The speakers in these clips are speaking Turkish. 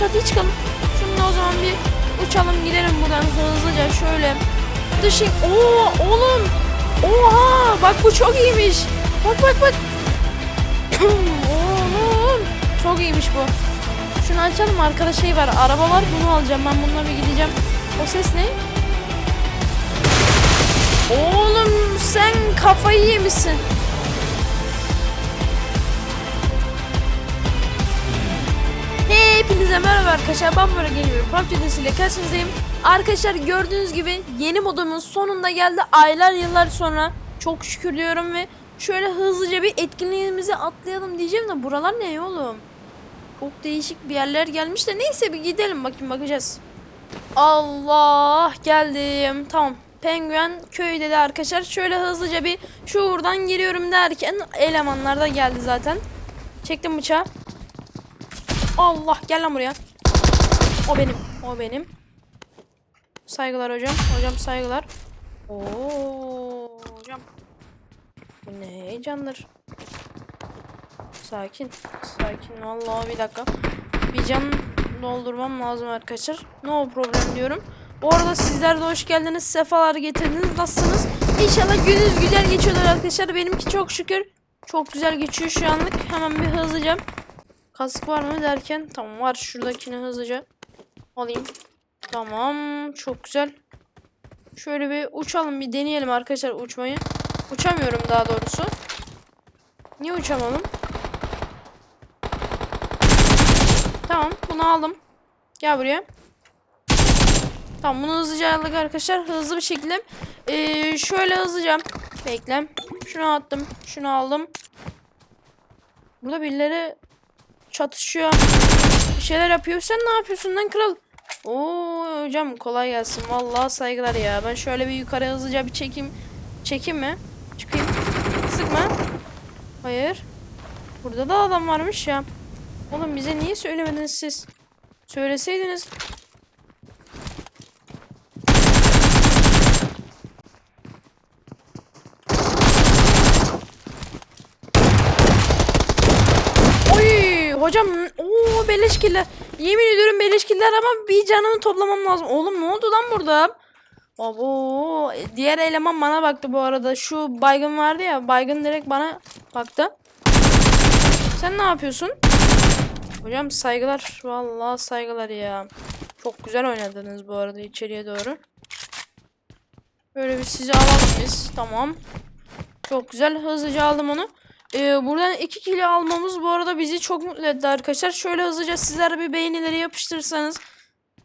Çatıya çıkalım. Şununla o zaman bir uçalım gidelim buradan hızlıca şöyle. Dışın. Oo oğlum. Oha bak bu çok iyiymiş. Bak bak bak. oğlum çok iyiymiş bu. Şunu açalım arkada şey var araba var bunu alacağım ben bununla bir gideceğim. O ses ne? Oğlum sen kafayı yemişsin. Hepinize merhaba arkadaşlar ben böyle geliyorum Pump ile karşınızdayım. Arkadaşlar gördüğünüz gibi yeni modumun sonunda geldi. Aylar yıllar sonra Çok şükür diyorum ve şöyle hızlıca bir etkinliğimizi atlayalım diyeceğim de buralar ne oğlum? Çok değişik bir yerler gelmiş de neyse bir gidelim bakayım bakacağız. Allah geldim. Tamam Penguen köy dedi arkadaşlar. Şöyle hızlıca bir şuradan giriyorum derken elemanlar da geldi zaten. Çektim bıçağı Allah gel lan buraya. O benim. O benim. Saygılar hocam. Hocam saygılar. Oo hocam. Bu ne heyecandır. Sakin. Sakin. Vallahi bir dakika. Bir can doldurmam lazım arkadaşlar. No problem diyorum. Bu arada sizler de hoş geldiniz. Sefalar getirdiniz. Nasılsınız? İnşallah gününüz güzel geçiyordur arkadaşlar. Benimki çok şükür. Çok güzel geçiyor şu anlık. Hemen bir hızlıca Kask var mı derken tamam var şuradakini hızlıca alayım. Tamam çok güzel. Şöyle bir uçalım bir deneyelim arkadaşlar uçmayı. Uçamıyorum daha doğrusu. Niye uçamadım? Tamam bunu aldım. Gel buraya. Tamam bunu hızlıca aldık arkadaşlar. Hızlı bir şekilde. Ee, şöyle hızlıca. Bekle. Şunu attım. Şunu aldım. Burada birileri çatışıyor. Bir şeyler yapıyor. Sen ne yapıyorsun lan kral? Oo hocam kolay gelsin. Vallahi saygılar ya. Ben şöyle bir yukarı hızlıca bir çekeyim. Çekeyim mi? Çıkayım. Sıkma. Hayır. Burada da adam varmış ya. Oğlum bize niye söylemediniz siz? Söyleseydiniz. Oy hocam o beleşkiller. Yemin ediyorum beleşkiller ama bir canımı toplamam lazım. Oğlum ne oldu lan burada? Abo diğer eleman bana baktı bu arada. Şu baygın vardı ya. Baygın direkt bana baktı. Sen ne yapıyorsun? Hocam saygılar. Vallahi saygılar ya. Çok güzel oynadınız bu arada içeriye doğru. Böyle bir sizi alalım biz. Tamam. Çok güzel. Hızlıca aldım onu. Ee, buradan 2 kilo almamız bu arada bizi çok mutlu etti arkadaşlar. Şöyle hızlıca sizler bir beğenileri yapıştırırsanız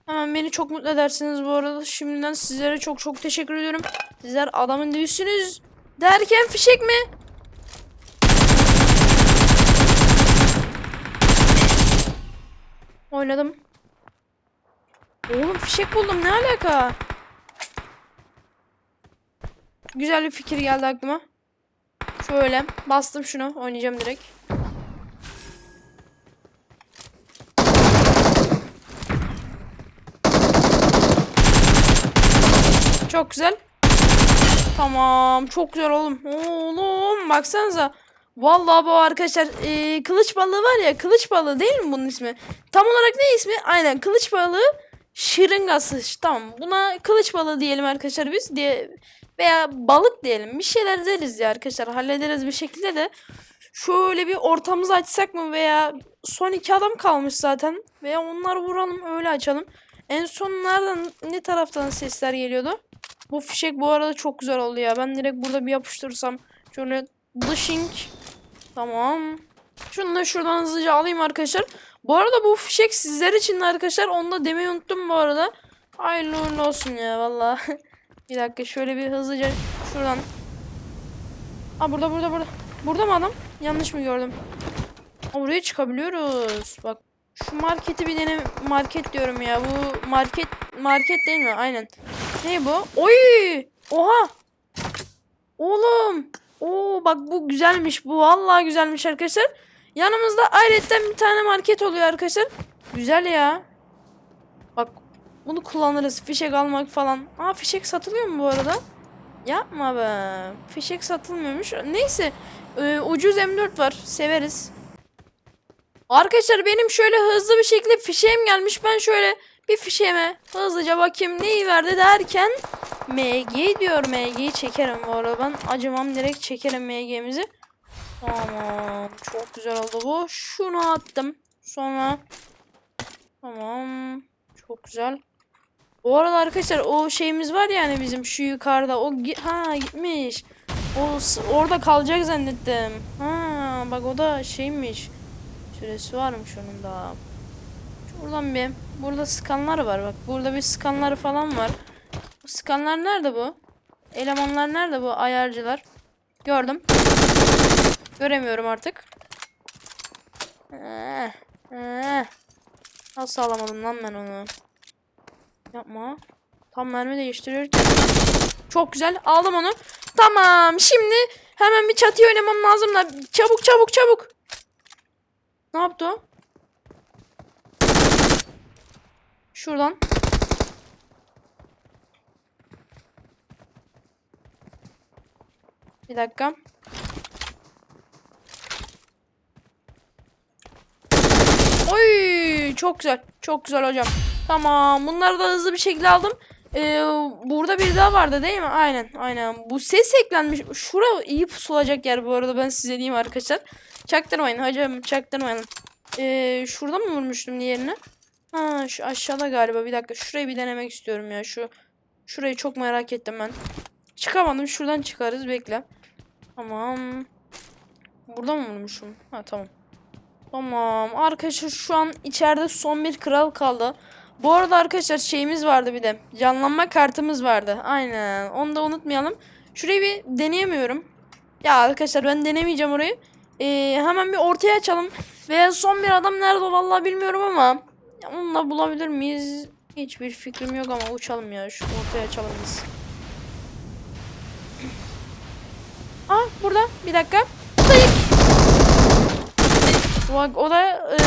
hemen beni çok mutlu edersiniz bu arada. Şimdiden sizlere çok çok teşekkür ediyorum. Sizler adamın dibisiniz. Derken fişek mi? Oynadım. Oğlum fişek buldum ne alaka? Güzel bir fikir geldi aklıma. Şöyle bastım şunu oynayacağım direkt. Çok güzel. Tamam çok güzel oğlum. Oğlum baksanıza. Vallahi bu arkadaşlar e, kılıç balığı var ya kılıç balığı değil mi bunun ismi? Tam olarak ne ismi? Aynen kılıç balığı şırıngası. Tamam buna kılıç balığı diyelim arkadaşlar biz diye veya balık diyelim bir şeyler deriz ya arkadaşlar hallederiz bir şekilde de şöyle bir ortamızı açsak mı veya son iki adam kalmış zaten veya onları vuralım öyle açalım. En son nereden ne taraftan sesler geliyordu? Bu fişek bu arada çok güzel oldu ya. Ben direkt burada bir yapıştırırsam şöyle dışink tamam. Şunu da şuradan hızlıca alayım arkadaşlar. Bu arada bu fişek sizler için arkadaşlar. Onu da demeyi unuttum bu arada. Hayırlı uğurlu olsun ya valla. Bir dakika şöyle bir hızlıca şuradan. Aa burada burada burada. Burada mı adam? Yanlış mı gördüm? Aa, buraya çıkabiliyoruz. Bak şu marketi bir dene market diyorum ya. Bu market market değil mi? Aynen. Ne bu? Oy! Oha! Oğlum! Oo bak bu güzelmiş. Bu vallahi güzelmiş arkadaşlar. Yanımızda ayrıca bir tane market oluyor arkadaşlar. Güzel ya. Bunu kullanırız. Fişek almak falan. Aa fişek satılıyor mu bu arada? Yapma be. Fişek satılmıyormuş. Neyse. e, ucuz M4 var. Severiz. Arkadaşlar benim şöyle hızlı bir şekilde fişeğim gelmiş. Ben şöyle bir fişeğime hızlıca bakayım neyi verdi derken MG diyor. MG'yi çekerim bu arada. Ben acımam direkt çekerim MG'mizi. Tamam. Çok güzel oldu bu. Şunu attım. Sonra Tamam. Çok güzel. Bu arada arkadaşlar o şeyimiz var yani bizim şu yukarıda. O ha gitmiş. O orada kalacak zannettim. Ha bak o da şeymiş. Süresi varmış onun da. Şuradan bir. Burada skanlar var bak. Burada bir skanlar falan var. Bu skanlar nerede bu? Elemanlar nerede bu ayarcılar? Gördüm. Göremiyorum artık. Eh, eh. Nasıl alamadım lan ben onu? Yapma. Tam mermi değiştiriyorken. Çok güzel. Aldım onu. Tamam. Şimdi hemen bir çatıya oynamam lazım da. Çabuk çabuk çabuk. Ne yaptı o? Şuradan. Bir dakika. Oy çok güzel. Çok güzel hocam. Tamam. Bunları da hızlı bir şekilde aldım. Ee, burada bir daha vardı değil mi? Aynen. Aynen. Bu ses eklenmiş. Şura iyi pusulacak yer bu arada ben size diyeyim arkadaşlar. Çaktırmayın hocam. Çaktırmayın. Ee, şurada mı vurmuştum diğerini? Ha şu aşağıda galiba. Bir dakika. Şurayı bir denemek istiyorum ya. Şu Şurayı çok merak ettim ben. Çıkamadım. Şuradan çıkarız. Bekle. Tamam. Burada mı vurmuşum? Ha tamam. Tamam. Arkadaşlar şu an içeride son bir kral kaldı. Bu arada arkadaşlar şeyimiz vardı bir de. Canlanma kartımız vardı. Aynen. Onu da unutmayalım. Şurayı bir deneyemiyorum. Ya arkadaşlar ben denemeyeceğim orayı. Ee, hemen bir ortaya açalım. Veya son bir adam nerede vallahi bilmiyorum ama. Onu da bulabilir miyiz? Hiçbir fikrim yok ama uçalım ya. Şu ortaya açalım biz. Aa burada. Bir dakika. Tık. Bak o da e,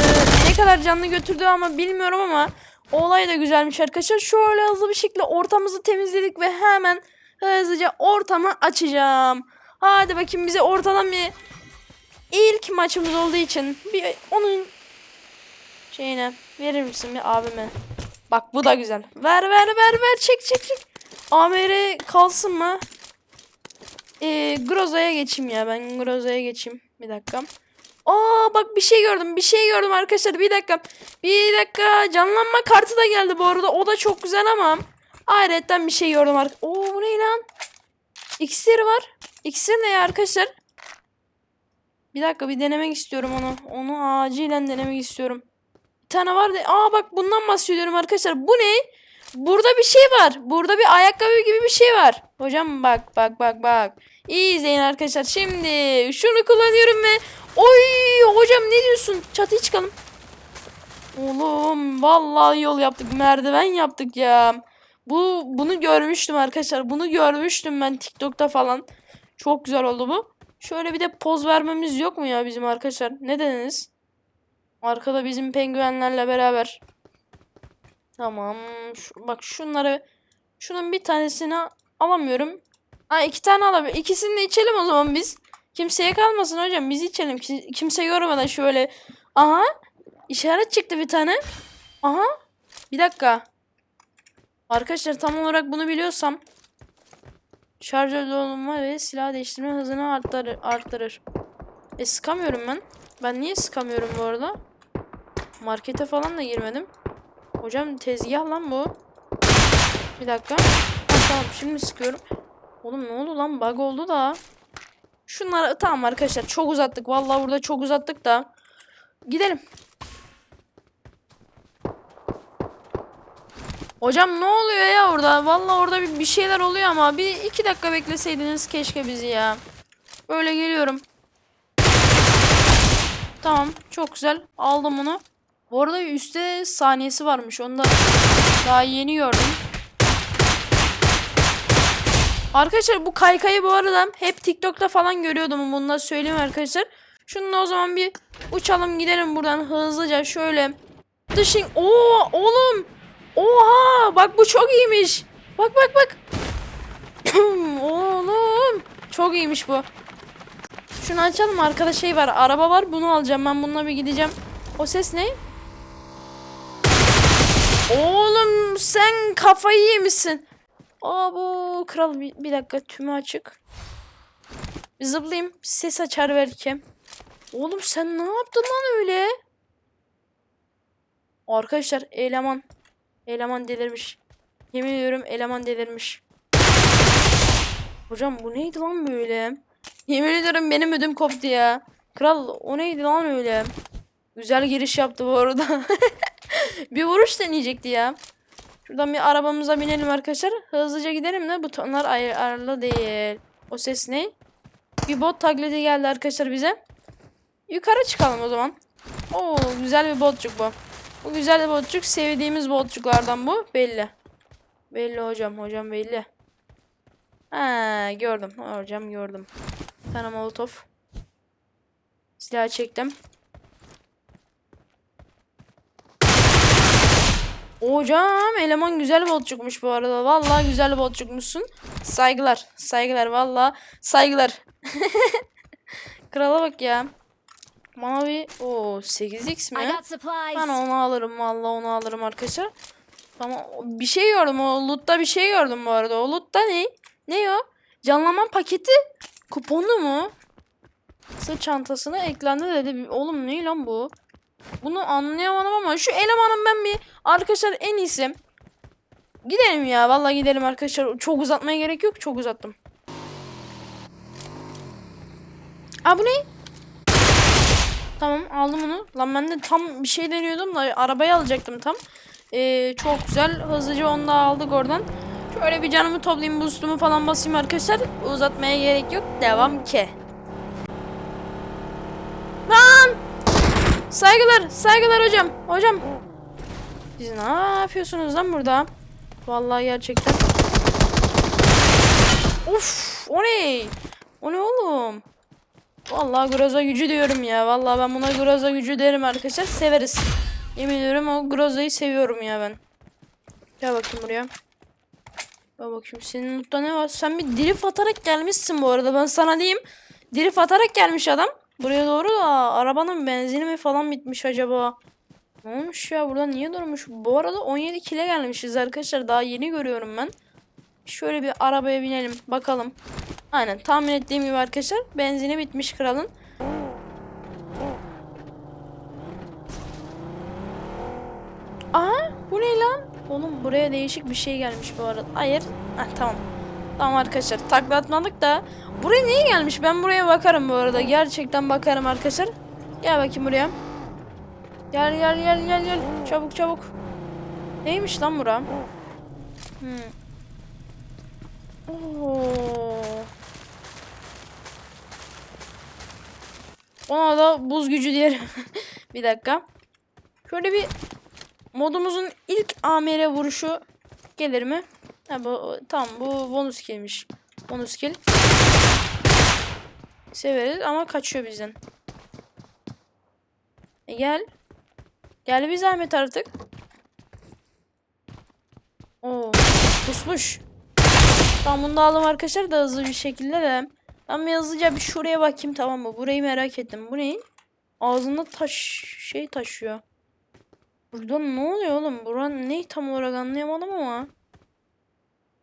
ne kadar canlı götürdü ama bilmiyorum ama olay da güzelmiş arkadaşlar. Şöyle hızlı bir şekilde ortamızı temizledik ve hemen hızlıca ortamı açacağım. Hadi bakayım bize ortadan bir ilk maçımız olduğu için bir onun şeyine verir misin bir abime? Bak bu da güzel. Ver ver ver ver çek çek çek. AMR kalsın mı? Ee, Groza'ya geçeyim ya ben Groza'ya geçeyim. Bir dakika. Aa bak bir şey gördüm. Bir şey gördüm arkadaşlar. Bir dakika. Bir dakika. Canlanma kartı da geldi bu arada. O da çok güzel ama. Hayretten bir şey gördüm. Ar Oo bu ne lan? İksir var. İksir ne ya arkadaşlar? Bir dakika bir denemek istiyorum onu. Onu acilen denemek istiyorum. Bir tane var da. Aa bak bundan bahsediyorum arkadaşlar. Bu ne? Burada bir şey var. Burada bir ayakkabı gibi bir şey var. Hocam bak bak bak bak. İyi izleyin arkadaşlar. Şimdi şunu kullanıyorum ve Oy hocam ne diyorsun? Çatıya çıkalım. Oğlum vallahi yol yaptık. Merdiven yaptık ya. Bu bunu görmüştüm arkadaşlar. Bunu görmüştüm ben TikTok'ta falan. Çok güzel oldu bu. Şöyle bir de poz vermemiz yok mu ya bizim arkadaşlar? Ne dediniz? Arkada bizim penguenlerle beraber. Tamam. Şu- bak şunları şunun bir tanesini alamıyorum. Ha iki tane alabiliyorum. İkisini de içelim o zaman biz. Kimseye kalmasın hocam. Biz içelim. Ki- Kimse görmeden şöyle. Aha. işaret çıktı bir tane. Aha. Bir dakika. Arkadaşlar tam olarak bunu biliyorsam. Şarj dolma ve silah değiştirme hızını arttırır. arttırır. E sıkamıyorum ben. Ben niye sıkamıyorum bu arada? Markete falan da girmedim. Hocam tezgah lan bu. Bir dakika. Tamam şimdi sıkıyorum. Oğlum ne oldu lan? Bug oldu da. Şunları tamam arkadaşlar çok uzattık. Vallahi burada çok uzattık da. Gidelim. Hocam ne oluyor ya orada? Vallahi orada bir, bir şeyler oluyor ama bir iki dakika bekleseydiniz keşke bizi ya. Böyle geliyorum. Tamam çok güzel aldım onu. Bu arada üstte saniyesi varmış onu da daha yeni gördüm. Arkadaşlar bu kaykayı bu arada hep TikTok'ta falan görüyordum. Bunu da söyleyeyim arkadaşlar. Şununla o zaman bir uçalım gidelim buradan hızlıca şöyle. Dışın. Oo oğlum. Oha bak bu çok iyiymiş. Bak bak bak. Oğlum. Çok iyiymiş bu. Şunu açalım. Arkada şey var. Araba var. Bunu alacağım. Ben bununla bir gideceğim. O ses ne? Oğlum sen kafayı yemişsin. Aa bu kral bir, bir dakika tümü açık. Bir zıplayayım. Ses açar belki. Oğlum sen ne yaptın lan öyle? Arkadaşlar eleman. Eleman delirmiş. Yemin ediyorum eleman delirmiş. Hocam bu neydi lan böyle? Yemin ediyorum benim ödüm koptu ya. Kral o neydi lan öyle? Güzel giriş yaptı bu arada. bir vuruş deneyecekti ya. Şuradan bir arabamıza binelim arkadaşlar. Hızlıca gidelim de butonlar ayarlı değil. O ses ne? Bir bot taklidi geldi arkadaşlar bize. Yukarı çıkalım o zaman. Oo güzel bir botçuk bu. Bu güzel bir botçuk. Sevdiğimiz botçuklardan bu. Belli. Belli hocam. Hocam belli. Ha gördüm. Hocam gördüm. Bir tane molotof. Silah çektim. Hocam eleman güzel botçukmuş bu arada. Vallahi güzel botçukmuşsun. Saygılar. Saygılar vallahi saygılar. Krala bak ya. Bana bir o 8x I mi? Ben onu alırım vallahi onu alırım arkadaşlar. Tamam bir şey gördüm o loot'ta bir şey gördüm bu arada. O loot'ta ne? Ne o? Canlanma paketi kuponu mu? Sırt çantasına eklendi dedi. Oğlum ne lan bu? Bunu anlayamadım ama şu elemanın ben bir arkadaşlar en iyisi. Gidelim ya vallahi gidelim arkadaşlar. Çok uzatmaya gerek yok. Çok uzattım. Aa bu ne? Tamam aldım onu. Lan ben de tam bir şey deniyordum da arabayı alacaktım tam. Ee, çok güzel. Hızlıca onu da aldık oradan. Şöyle bir canımı toplayayım, boost'umu falan basayım arkadaşlar. Uzatmaya gerek yok. Devam ki. Lan! Saygılar, saygılar hocam. Hocam. Siz ne yapıyorsunuz lan burada? Vallahi gerçekten. Uf, o ne? O ne oğlum? Vallahi groza gücü diyorum ya. Vallahi ben buna groza gücü derim arkadaşlar. Severiz. Yemin ediyorum o grozayı seviyorum ya ben. Gel bakayım buraya. Gel bakayım senin mutlu ne var? Sen bir drift atarak gelmişsin bu arada. Ben sana diyeyim. Drift atarak gelmiş adam. Buraya doğru da arabanın benzini mi falan bitmiş acaba? Ne olmuş ya burada niye durmuş? Bu arada 17 kile gelmişiz arkadaşlar. Daha yeni görüyorum ben. Şöyle bir arabaya binelim bakalım. Aynen tahmin ettiğim gibi arkadaşlar. Benzini bitmiş kralın. Aa bu ne lan? Oğlum buraya değişik bir şey gelmiş bu arada. Hayır. Heh, tamam. Tamam arkadaşlar takla atmadık da. Buraya niye gelmiş? Ben buraya bakarım bu arada. Gerçekten bakarım arkadaşlar. Gel bakayım buraya. Gel gel gel gel gel. Çabuk çabuk. Neymiş lan bura? Hmm. Oo. Ona da buz gücü diyelim. bir dakika. Şöyle bir modumuzun ilk AMR vuruşu gelir mi? Ha bu tamam bu bonus kill'miş. Bonus kill. Severiz ama kaçıyor bizden. E gel. Gel bir zahmet artık. Oo, pusmuş. Tamam bunu da aldım arkadaşlar da hızlı bir şekilde de. Ben bir hızlıca bir şuraya bakayım tamam mı? Burayı merak ettim. Bu ne? Ağzında taş şey taşıyor. Burada ne oluyor oğlum? Buranın ne tam olarak anlayamadım ama.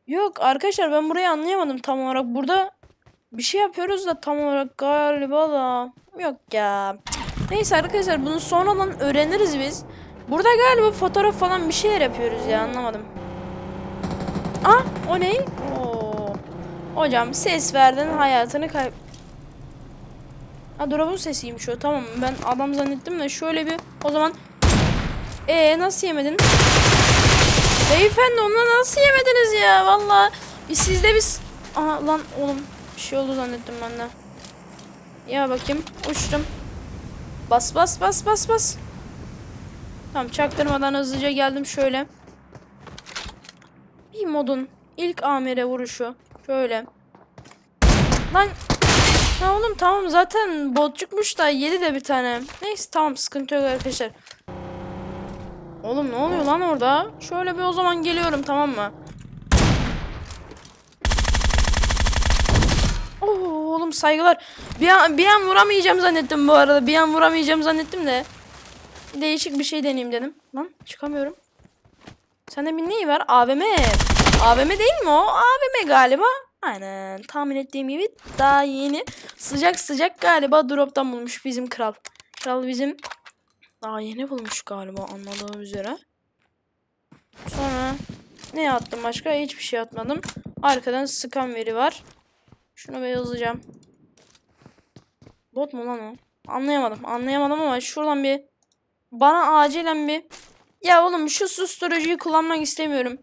Yok arkadaşlar ben burayı anlayamadım tam olarak. Burada bir şey yapıyoruz da tam olarak galiba da. Yok ya. Neyse arkadaşlar bunu sonradan öğreniriz biz. Burada galiba fotoğraf falan bir şeyler yapıyoruz ya anlamadım. Ah o ne? Oo. Hocam ses verdin hayatını kayb... Ha drop'un sesiymiş o tamam ben adam zannettim de şöyle bir o zaman ee nasıl yemedin? Beyefendi onu nasıl yemediniz ya valla sizde biz Aha lan oğlum bir şey oldu zannettim ben de. Ya bakayım uçtum. Bas bas bas bas bas. Tamam çaktırmadan hızlıca geldim şöyle. Bir modun ilk amire vuruşu. Şöyle. Lan. Ha oğlum tamam zaten botçukmuş da yedi de bir tane. Neyse tamam sıkıntı yok arkadaşlar. Oğlum ne oluyor lan orada? Şöyle bir o zaman geliyorum tamam mı? Oo, oğlum saygılar. Bir an, bir an vuramayacağım zannettim bu arada. Bir an vuramayacağım zannettim de. Değişik bir şey deneyeyim dedim. Lan çıkamıyorum. Sende bir neyi var? AVM. AVM değil mi o? AVM galiba. Aynen. Tahmin ettiğim gibi daha yeni. Sıcak sıcak galiba drop'tan bulmuş bizim kral. Kral bizim daha yeni bulmuş galiba anladığım üzere. Sonra ne attım başka? Hiçbir şey atmadım. Arkadan sıkan veri var. Şunu bir hızlıca. Bot mu lan o? Anlayamadım. Anlayamadım ama şuradan bir bana acilen bir ya oğlum şu susturucuyu kullanmak istemiyorum.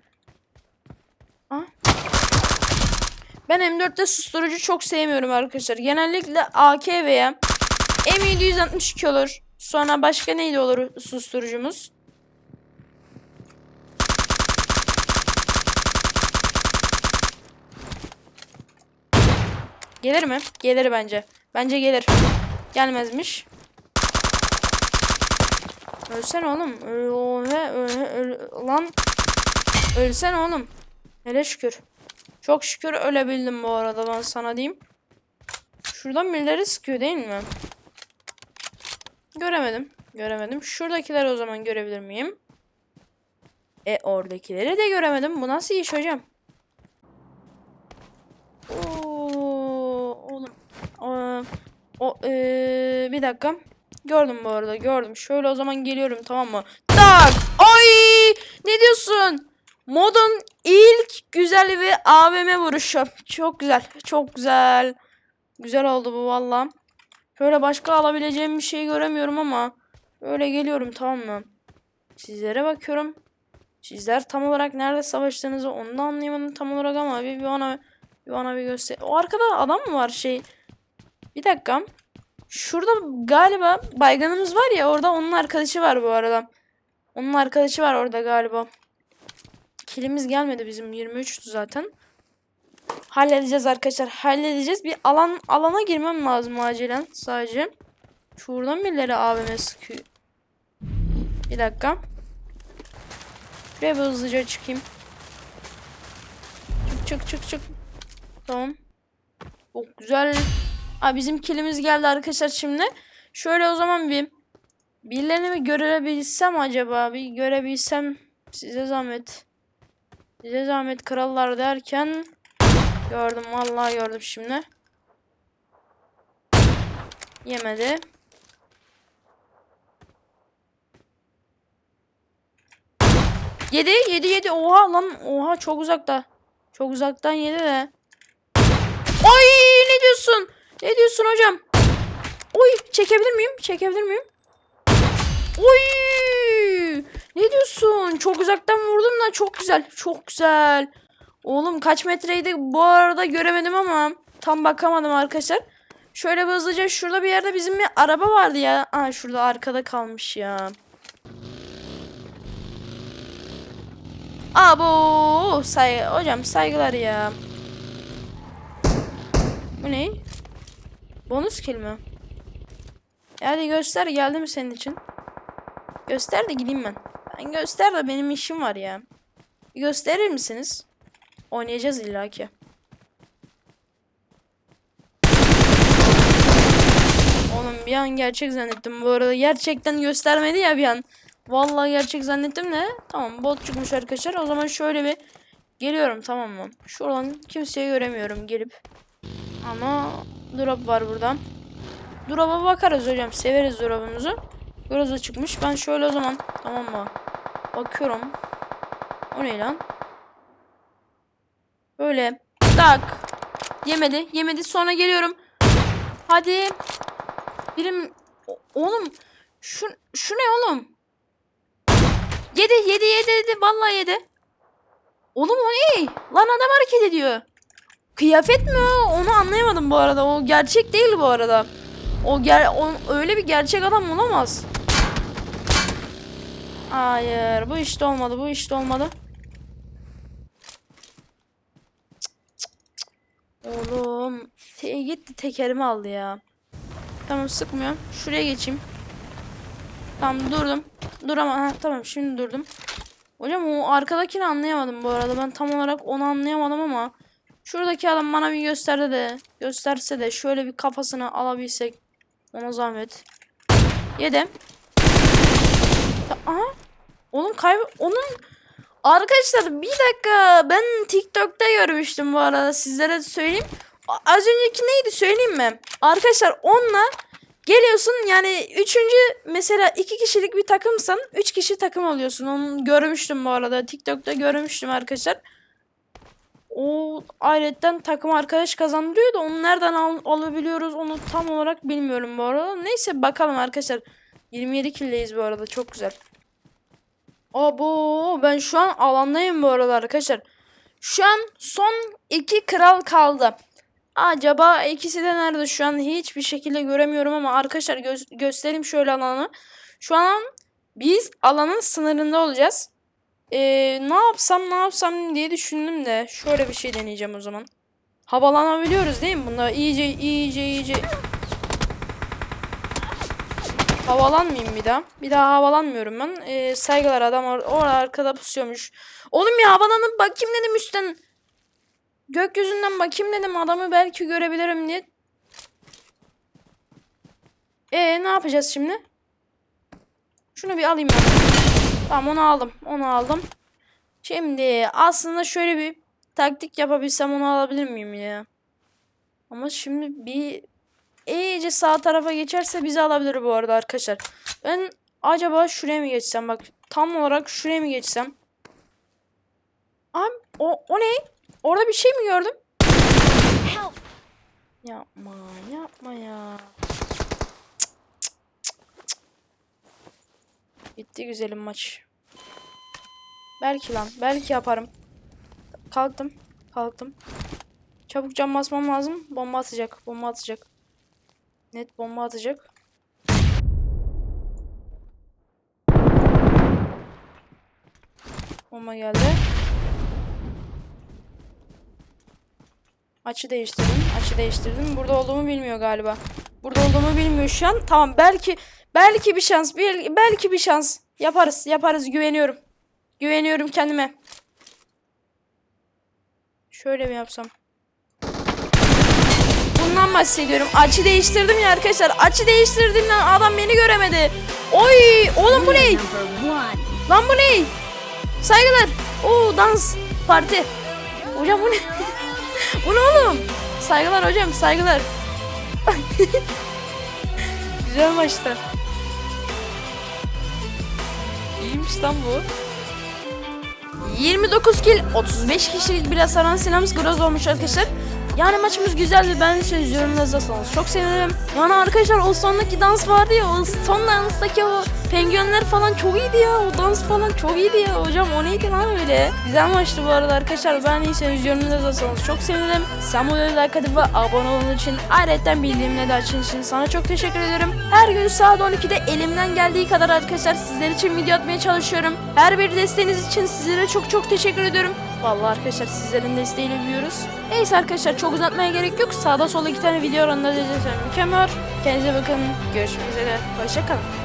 Ha? Ben M4'te susturucu çok sevmiyorum arkadaşlar. Genellikle AK veya M762 olur. Sonra başka neydi olur susturucumuz? Gelir mi? Gelir bence. Bence gelir. Gelmezmiş. Ölsen oğlum. Öyle, öyle, öyle, lan. Ölsen oğlum. Hele şükür. Çok şükür ölebildim bu arada ben sana diyeyim. Şuradan birileri sıkıyor değil mi? Göremedim. Göremedim. Şuradakileri o zaman görebilir miyim? E oradakileri de göremedim. Bu nasıl iş hocam? Oo, oğlum. Aa, o ee, bir dakika. Gördüm bu arada gördüm. Şöyle o zaman geliyorum tamam mı? Tak! Ay! Ne diyorsun? Modun ilk güzel ve AVM vuruşu. Çok güzel. Çok güzel. Güzel oldu bu valla. Şöyle başka alabileceğim bir şey göremiyorum ama öyle geliyorum tamam mı? Sizlere bakıyorum. Sizler tam olarak nerede savaştığınızı onu da anlayamadım tam olarak ama bir, bir bana bir bana bir göster. O arkada adam mı var şey? Bir dakika. Şurada galiba bayganımız var ya orada onun arkadaşı var bu arada. Onun arkadaşı var orada galiba. Kilimiz gelmedi bizim 23'tü zaten. Halledeceğiz arkadaşlar. Halledeceğiz. Bir alan alana girmem lazım acilen sadece. Şuradan birileri AVM sıkıyor. Bir dakika. Şuraya bir hızlıca çıkayım. Çık çık çık çık. Tamam. Çok güzel. Aa, bizim kilimiz geldi arkadaşlar şimdi. Şöyle o zaman bir birilerini bir görebilsem acaba bir görebilsem size zahmet. Size zahmet krallar derken gördüm vallahi gördüm şimdi. Yemedi. Yedi, yedi, yedi. Oha lan, oha çok uzakta. Çok uzaktan yedi de. Oy, ne diyorsun? Ne diyorsun hocam? Oy, çekebilir miyim? Çekebilir miyim? Oy! Ne diyorsun? Çok uzaktan vurdum da çok güzel. Çok güzel. Oğlum kaç metreydi bu arada göremedim ama tam bakamadım arkadaşlar. Şöyle bir hızlıca şurada bir yerde bizim bir araba vardı ya. Aa şurada arkada kalmış ya. Abo say hocam saygılar ya. Bu ne? Bonus kill mi? E Hadi göster geldi mi senin için? Göster de gideyim ben. Ben göster de benim işim var ya. Gösterir misiniz? Oynayacağız illaki. Oğlum bir an gerçek zannettim bu arada. Gerçekten göstermedi ya bir an. Vallahi gerçek zannettim de. Tamam bot çıkmış arkadaşlar. O zaman şöyle bir geliyorum tamam mı? Şuradan kimseyi göremiyorum gelip. Ama drop var burada. Drop'a bakarız hocam. Severiz drop'umuzu. Groza çıkmış. Ben şöyle o zaman tamam mı? Bakıyorum. O ne lan? Böyle tak. Yemedi. Yemedi. Sonra geliyorum. Hadi. Birim oğlum şu şu ne oğlum? Yedi, yedi, yedi, yedi. Vallahi yedi. Oğlum o ne? Lan adam hareket ediyor. Kıyafet mi o? Onu anlayamadım bu arada. O gerçek değil bu arada. O ger o, öyle bir gerçek adam olamaz. Hayır, bu işte olmadı. Bu işte olmadı. Oğlum, te gitti tekerimi aldı ya. Tamam sıkmıyor. Şuraya geçeyim. Tamam durdum. Dur ama ha, tamam şimdi durdum. Hocam o arkadakini anlayamadım bu arada. Ben tam olarak onu anlayamadım ama Şuradaki adam bana bir gösterdi de gösterse de şöyle bir kafasını alabilsek ona zahmet. Yedim. Aha. Oğlum kayb onun Arkadaşlar bir dakika ben TikTok'ta görmüştüm bu arada sizlere de söyleyeyim. Az önceki neydi söyleyeyim mi? Arkadaşlar onunla geliyorsun yani üçüncü mesela iki kişilik bir takımsan üç kişi takım oluyorsun. Onu görmüştüm bu arada TikTok'ta görmüştüm arkadaşlar. O ayrıca takım arkadaş kazandırıyor da onu nereden al- alabiliyoruz onu tam olarak bilmiyorum bu arada. Neyse bakalım arkadaşlar. 27 killeyiz bu arada çok güzel. Abo ben şu an alandayım bu arada arkadaşlar. Şu an son iki kral kaldı. Acaba ikisi de nerede şu an hiçbir şekilde göremiyorum ama arkadaşlar gö- göstereyim şöyle alanı. Şu an biz alanın sınırında olacağız. Ee, ne yapsam ne yapsam diye düşündüm de şöyle bir şey deneyeceğim o zaman. Havalanabiliyoruz değil mi bunda? İyice iyice iyice Havalanmayayım bir daha. Bir daha havalanmıyorum ben. Ee, saygılar adam or orada arkada pusuyormuş. Oğlum ya havalanıp bakayım dedim üstten. Gökyüzünden bakayım dedim adamı belki görebilirim diye. Ee ne yapacağız şimdi? Şunu bir alayım ben. Tamam onu aldım. Onu aldım. Şimdi aslında şöyle bir taktik yapabilsem onu alabilir miyim ya? Ama şimdi bir iyice sağ tarafa geçerse bizi alabilir bu arada arkadaşlar. Ben acaba şuraya mı geçsem bak tam olarak şuraya mı geçsem? Abi o, o ne? Orada bir şey mi gördüm? Help! Yapma yapma ya. Bitti güzelim maç. Belki lan belki yaparım. Kalktım kalktım. Çabuk cam basmam lazım. Bomba atacak bomba atacak. Net bomba atacak. Bomba geldi. Açı değiştirdim. Açı değiştirdim. Burada olduğumu bilmiyor galiba. Burada olduğumu bilmiyor şu an. Tamam belki belki bir şans. Bir, belki bir şans. Yaparız. Yaparız. Güveniyorum. Güveniyorum kendime. Şöyle mi yapsam? Bundan bahsediyorum. Açı değiştirdim ya arkadaşlar. Açı değiştirdim lan adam beni göremedi. Oy! Oğlum bu ne? Lan bu ne? Saygılar. Oo dans parti. Hocam bu ne? bu ne oğlum? Saygılar hocam saygılar. Güzel maçta. İyiymiş lan bu. 29 kill, 35 kişilik bir hasaran sinemiz groz olmuş arkadaşlar. Yani maçımız güzeldi. Ben de söz yorumlarsanız çok sevinirim. Yani arkadaşlar o sondaki dans vardı ya. O son danstaki o penguenler falan çok iyiydi ya. O dans falan çok iyiydi ya. Hocam o neydi lan öyle? Güzel maçtı bu arada arkadaşlar. Ben iyiseniz yorumlarsanız çok sevinirim. Samuel like atıp abone olun için ayrıca bildiğimle de açın için sana çok teşekkür ederim. Her gün saat 12'de elimden geldiği kadar arkadaşlar sizler için video atmaya çalışıyorum. Her bir desteğiniz için sizlere çok çok teşekkür ediyorum. Vallahi arkadaşlar sizlerin desteğiyle büyüyoruz. Neyse arkadaşlar çok uzatmaya gerek yok. Sağda solda iki tane video oranında izleyeceğiz. Mükemmel. Kendinize bakın. Görüşmek üzere. Hoşçakalın.